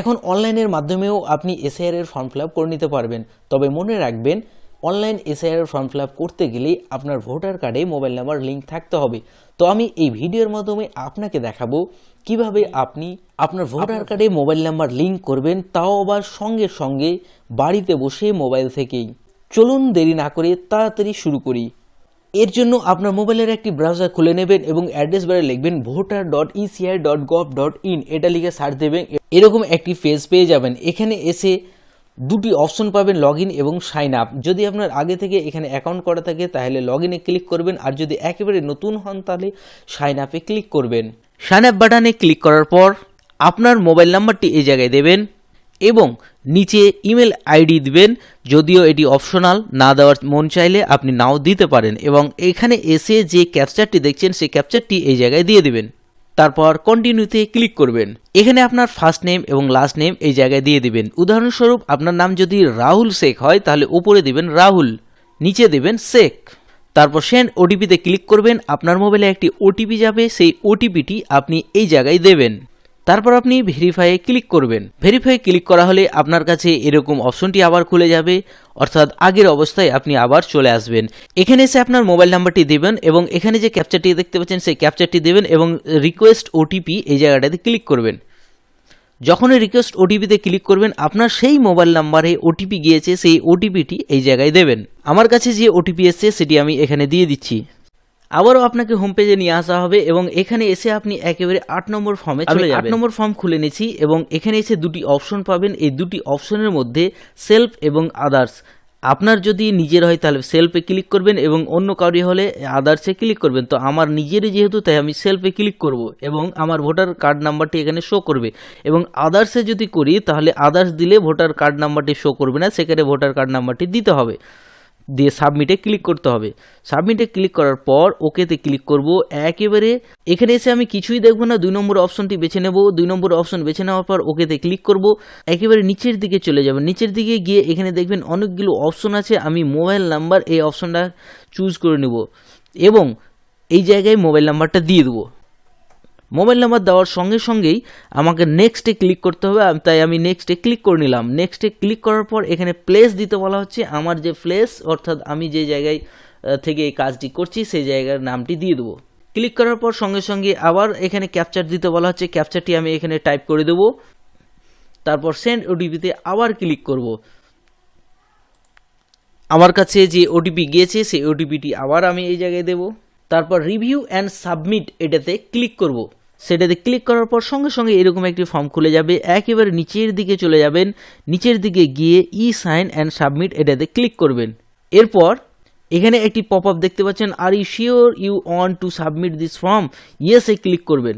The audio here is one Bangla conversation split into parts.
এখন অনলাইনের মাধ্যমেও আপনি এসআইআর এর ফর্ম ফিল আপ করে নিতে পারবেন। তবে মনে রাখবেন অনলাইন এসআইআর এর ফর্ম ফিল আপ করতে গেলে আপনার ভোটার কার্ডে মোবাইল নাম্বার লিঙ্ক থাকতে হবে। তো আমি এই ভিডিওর মাধ্যমে আপনাকে দেখাবো কীভাবে আপনি আপনার ভোটার কার্ডে মোবাইল নাম্বার লিঙ্ক করবেন তাও আবার সঙ্গে সঙ্গে বাড়িতে বসে মোবাইল থেকেই। চলুন দেরি না করে তাড়াতাড়ি শুরু করি। এর জন্য আপনার মোবাইলের একটি ব্রাউজার খুলে নেবেন এবং অ্যাড্রেস বারে লিখবেন voter dot ECI dot gov dot in এটা লিখে সার্চ দেবেন। এরকম একটি পেজ পেয়ে যাবেন। এখানে এসে দুটি অপশন পাবেন লগ এবং সাইন আপ যদি আপনার আগে থেকে এখানে অ্যাকাউন্ট করা থাকে, তাহলে লগ ক্লিক করবেন। আর যদি একেবারে নতুন হন, তাহলে সাইন আপে ক্লিক করবেন। সাইন আপ বাটনে ক্লিক করার পর আপনার মোবাইল নাম্বারটি এই জায়গায় দেবেন এবং নিচে ইমেল আইডি দিবেন, যদিও এটি অপশনাল, না দেওয়ার মন চাইলে আপনি নাও দিতে পারেন এবং এখানে এসে যে ক্যাপচারটি দেখছেন, সেই ক্যাপচারটি এই জায়গায় দিয়ে দিবেন। তারপর কন্টিনিউতে ক্লিক করবেন। এখানে আপনার ফার্স্ট নেম এবং লাস্ট নেম এই জায়গায় দিয়ে দিবেন। উদাহরণস্বরূপ, আপনার নাম যদি রাহুল শেখ হয়, তাহলে উপরে দিবেন রাহুল, নিচে দেবেন শেখ। তারপর সেন্ড ওটিপিতে ক্লিক করবেন। আপনার মোবাইলে একটি ওটিপি যাবে, সেই ওটিপিটি আপনি এই জায়গায় দেবেন। তারপর আপনি ভেরিফাইয়ে ক্লিক করবেন। ভেরিফাই ক্লিক করা হলে আপনার কাছে এরকম অপশনটি আবার খুলে যাবে। অর্থাৎ আগের অবস্থায় আপনি আবার চলে আসবেন। এখানে এসে আপনার মোবাইল নাম্বারটি দেবেন এবং এখানে যে ক্যাপচারটি দেখতে পাচ্ছেন, সেই ক্যাপচারটি দেবেন এবং রিকোয়েস্ট ওটিপি এই জায়গাটাতে ক্লিক করবেন। যখনই রিকোয়েস্ট ওটিপিতে ক্লিক করবেন, আপনার সেই মোবাইল নাম্বারে ওটিপি গিয়েছে, সেই ওটিপিটি এই জায়গায় দেবেন। আমার কাছে যে ওটিপি এসছে, সেটি আমি এখানে দিয়ে দিচ্ছি। আবারও আপনাকে হোম পেজে নিয়ে আসা হবে এবং এখানে এসে আপনি একেবারে আট নম্বর ফর্মে চলে যাবেন। আট নম্বর ফর্ম খুলে নিয়েছি এবং এখানে এসে দুটি অপশন পাবেন। এই দুটি অপশনের মধ্যে সেলফ এবং আদার্স আপনার যদি নিজের হয় তাহলে সেলফে ক্লিক করবেন এবং অন্য কাউরি হলে আদার্সে ক্লিক করবেন। তো আমার নিজেরই যেহেতু তাই আমি সেলফে ক্লিক করব এবং আমার ভোটার কার্ড নাম্বারটি এখানে শো করবে। এবং আদার্সে যদি করি তাহলে আদার্স দিলে ভোটার কার্ড নাম্বারটি শো করবে না সেখানে ভোটার কার্ড নাম্বারটি দিতে হবে। দিয়ে সাবমিটে ক্লিক করতে হবে। সাবমিটে ক্লিক করার পর ওকেতে ক্লিক করব। একেবারে এখানে এসে আমি কিছুই দেখব না। দুই নম্বর অপশনটি বেছে নেব। দুই নম্বর অপশন বেছে নেওয়ার পর ওকেতে ক্লিক করব। একেবারে নিচের দিকে চলে যাবেন নিচের দিকে গিয়ে এখানে দেখবেন অনেকগুলো অপশন আছে। আমি মোবাইল নাম্বার এই অপশনটা চুজ করে নেব এবং এই জায়গায় মোবাইল নাম্বারটা দিয়ে দেবো। মোবাইল নাম্বার দেওয়ার সঙ্গে সঙ্গেই আমাকে নেক্সটে ক্লিক করতে হবে তাই আমি নেক্সটে ক্লিক করে নিলাম। নেক্সটে ক্লিক করার পর এখানে প্লেস দিতে বলা হচ্ছে। আমার যে প্লেস অর্থাৎ আমি যে জায়গায় থেকে এই কাজটি করছি, সেই জায়গার নামটি দিয়ে দেবো। ক্লিক করার পর সঙ্গে সঙ্গে আবার এখানে ক্যাপচার দিতে বলা হচ্ছে। ক্যাপচারটি আমি এখানে টাইপ করে দেবো। তারপর সেন্ড ওটিপিতে আবার ক্লিক করব। আমার কাছে যে ওটিপি গিয়েছে, সেই ওটিপিটি আবার আমি এই জায়গায় দেব। তারপর রিভিউ অ্যান্ড সাবমিট এটাতে ক্লিক করব। সেটাতে ক্লিক করার পর সঙ্গে সঙ্গে এরকম একটি ফর্ম খুলে যাবে। একেবারে নিচের দিকে চলে যাবেন। নিচের দিকে গিয়ে ই সাইন অ্যান্ড সাবমিট এটাতে ক্লিক করবেন। এরপর এখানে একটি পপ আপ দেখতে পাচ্ছেন। Are you sure you want to submit this form ইয়েসে click করবেন।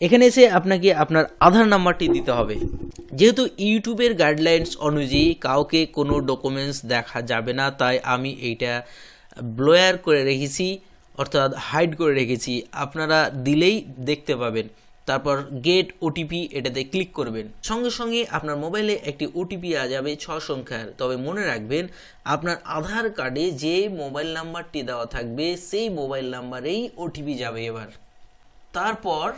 এখানে এসে আপনাকে আপনার আধার নাম্বারটি দিতে হবে। যেহেতু ইউটিউবের গাইডলাইন্স অনুযায়ী কাউকে কোনো ডকুমেন্টস দেখা যাবে না, তাই আমি এইটা ব্লোয়ার করে রেখেছি। অর্থাৎ হাইড করে রেখেছি, আপনারা দিলেই দেখতে পাবেন। তারপর গেট ওটিপি এটাতে ক্লিক করবেন। সঙ্গে সঙ্গে আপনার মোবাইলে একটি ওটিপি আ যাবে, ছ সংখ্যার। তবে মনে রাখবেন, আপনার আধার কার্ডে যে মোবাইল নাম্বারটি দেওয়া থাকবে, সেই মোবাইল নাম্বারেই ওটিপি যাবে এবার। তারপর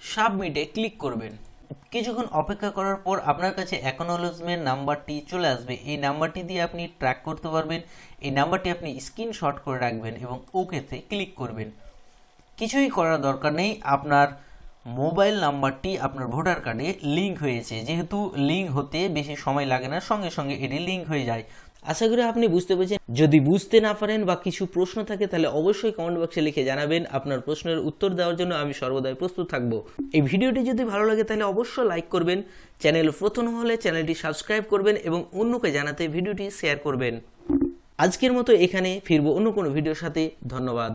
সাবমিটে ক্লিক করবেন। কিছুক্ষণ অপেক্ষা করার পর আপনার কাছে অ্যাকনোলজমেন্ট নাম্বারটি চলে আসবে। এই নাম্বারটি দিয়ে আপনি ট্র্যাক করতে পারবেন। এই নাম্বারটি আপনি স্ক্রিনশট করে রাখবেন এবং ওকেতে ক্লিক করবেন। কিছুই করার দরকার নেই। আপনার মোবাইল নাম্বারটি আপনার ভোটার কার্ডে লিঙ্ক হয়েছে। যেহেতু লিঙ্ক হতে বেশি সময় লাগে না, সঙ্গে সঙ্গে এটি লিঙ্ক হয়ে যায়। আশা করি আপনি বুঝতে পেরেছেন। যদি বুঝতে না পারেন বা কিছু প্রশ্ন থাকে, তাহলে অবশ্যই কমেন্ট বক্সে লিখে জানাবেন। আপনার প্রশ্নের উত্তর দেওয়ার জন্য আমি সর্বদাই প্রস্তুত থাকব। এই ভিডিওটি যদি ভালো লাগে, তাহলে অবশ্যই লাইক করবেন। চ্যানেল প্রথম হলে চ্যানেলটি সাবস্ক্রাইব করবেন এবং অন্যকে জানাতে ভিডিওটি শেয়ার করবেন। আজকের মতো এখানে, ফিরবো অন্য কোনো ভিডিওর সাথে। ধন্যবাদ।